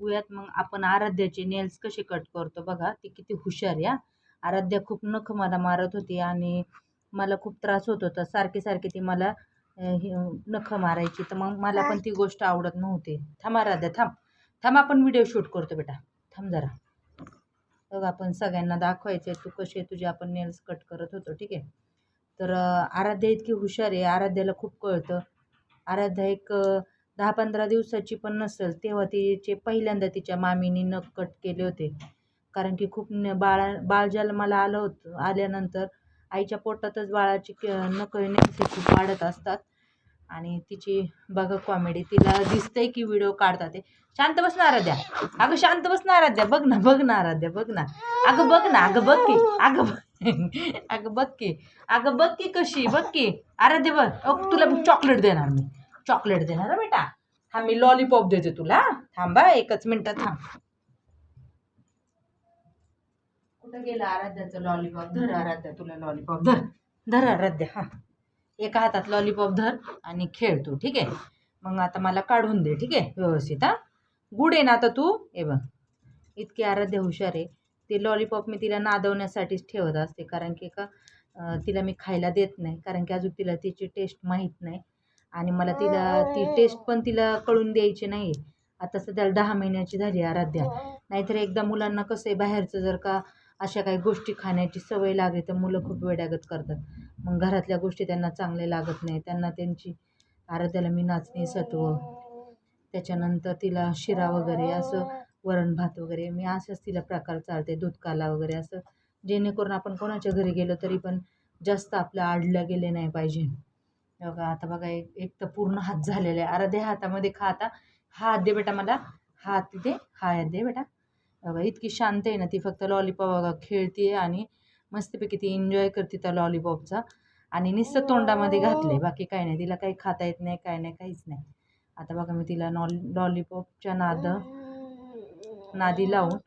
बघूयात मग आपण आराध्याचे नेल्स कसे कट करतो बघा. ती किती हुशार या आराध्या खूप नख मला मारत होती आणि मला खूप त्रास होत होता. सारखे सारखे ती मला हे, नख मारायची. तर मग मला पण ती गोष्ट आवडत नव्हती. थांब आराध्या थांब. थांब आपण व्हिडिओ शूट करतो बेटा. थांब जरा. बघ आपण सगळ्यांना दाखवायचं तू कसे तुझे आपण नेल्स कट करत होतो ठीक आहे. तर आराध्या इतकी हुशार आहे. आराध्याला खूप कळतं. आराध्या एक दहा पंधरा दिवसाची पण नसेल तेव्हा तिचे पहिल्यांदा तिच्या मामीनी नख कट केले होते. कारण की खूप न बाळा बाळ जन्माला आलं होतं आल्यानंतर आईच्या पोटातच बाळाची क नख नेसे खूप वाढत असतात. आणि तिची बघा कॉमेडी तिला दिसतंय की व्हिडिओ काढतात ते. शांत बस ना आराध्या. अगं शांत बस ना आराध्या. बघ ना बघ ना आराध्या बघ ना. अगं बघ ना अगं बघ की अगं बघ अगं बघ की अगं बघ की कशी बघ की. आराध्या बघ. तुला चॉकलेट देणार मी. चॉकलेट देणार बेटा. हा मी लॉलीपॉप देते तुला. थांबा एकच मिनटात थांब. कुठं गेला आराध्याचं लॉलीपॉप धर आराध्या तुला लॉलीपॉप धर. धर आराध्या हा. एका हातात लॉलीपॉप धर आणि खेळ तू ठीक आहे? मग आता मला काढून दे ठीक आहे? व्यवस्थित हा. गुड आहे ना आता तू? ए बघ. इतकी आराध्या हुशार आहे. ते लॉलीपॉप मी तिला नादवण्यासाठीच ठेवत असते. कारण की का तिला मी खायला देत नाही. कारण की अजून तिला तिची टेस्ट माहीत नाही. आणि मला तिला ती टेस्ट पण तिला कळून द्यायची नाही आता सध्याला दहा महिन्याची झाली आराध्या. नाहीतर एकदा मुलांना कसं आहे बाहेरचं जर का अशा काही गोष्टी खाण्याची सवय लागली तर मुलं खूप वेड्यागत करतात. मग घरातल्या गोष्टी त्यांना चांगल्या लागत नाही. त्यांना त्यांची आराध्याला मी नाचणी सत्व त्याच्यानंतर तिला शिरा वगैरे असं वरण भात वगैरे मी असंच तिला प्रकार चालते दूध काला वगैरे असं. जेणेकरून आपण कोणाच्या घरी गेलो तरी पण जास्त आपलं आडलं गेले नाही पाहिजे. बघा आता बघा एक एक तर पूर्ण हात झालेला आहे. अर्ध्या हातामध्ये खा आता. हा हात दे बेटा मला. हा हात दे हा हात दे बेटा. बघा इतकी शांत आहे ना ती. फक्त लॉलीपॉप बघा खेळते आणि मस्तपैकी ती एन्जॉय करते त्या लॉलीपॉपचा आणि नुसतं तोंडामध्ये घातले बाकी काही नाही. तिला काही खाता येत नाही काय नाही काहीच नाही. आता बघा मी तिला नॉल लॉलीपॉपच्या नाद नादी लावून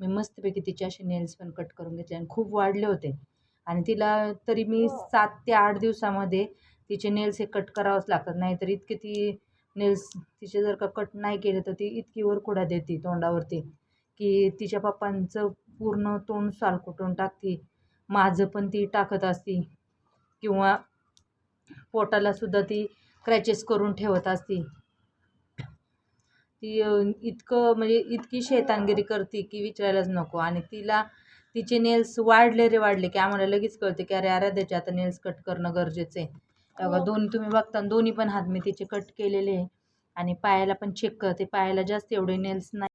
मी मस्तपैकी तिचे असे नेल्स पण कट करून घेतले आणि खूप वाढले होते. आणि तिला तरी मी सात ते आठ दिवसामध्ये तिचे नेल्स हे कट करावंच लागतात. नाहीतर इतके ती नेल्स तिचे जर का कट नाही केले तर ती इतकी वरखुडा देते तोंडावरती की तिच्या पप्पांचं पूर्ण तोंड सालकुटून टाकते. माझं पण ती टाकत असती. किंवा पोटालासुद्धा ती क्रॅचेस करून ठेवत असती. ती इतकं म्हणजे इतकी शैतानगिरी करते की विचारायलाच नको. आणि तिला तिचे नेल्स वाढले रे वाढले की आम्हाला लगेच कळते की अरे आराध्याचे आता नेल्स कट करणं गरजेचं आहे. बघा दोन्ही तुम्ही बघता दोन्ही पण हात मी तिचे कट केलेले आहे. आणि पायाला पण चेक करते. पायाला जास्त एवढे नेल्स नाही.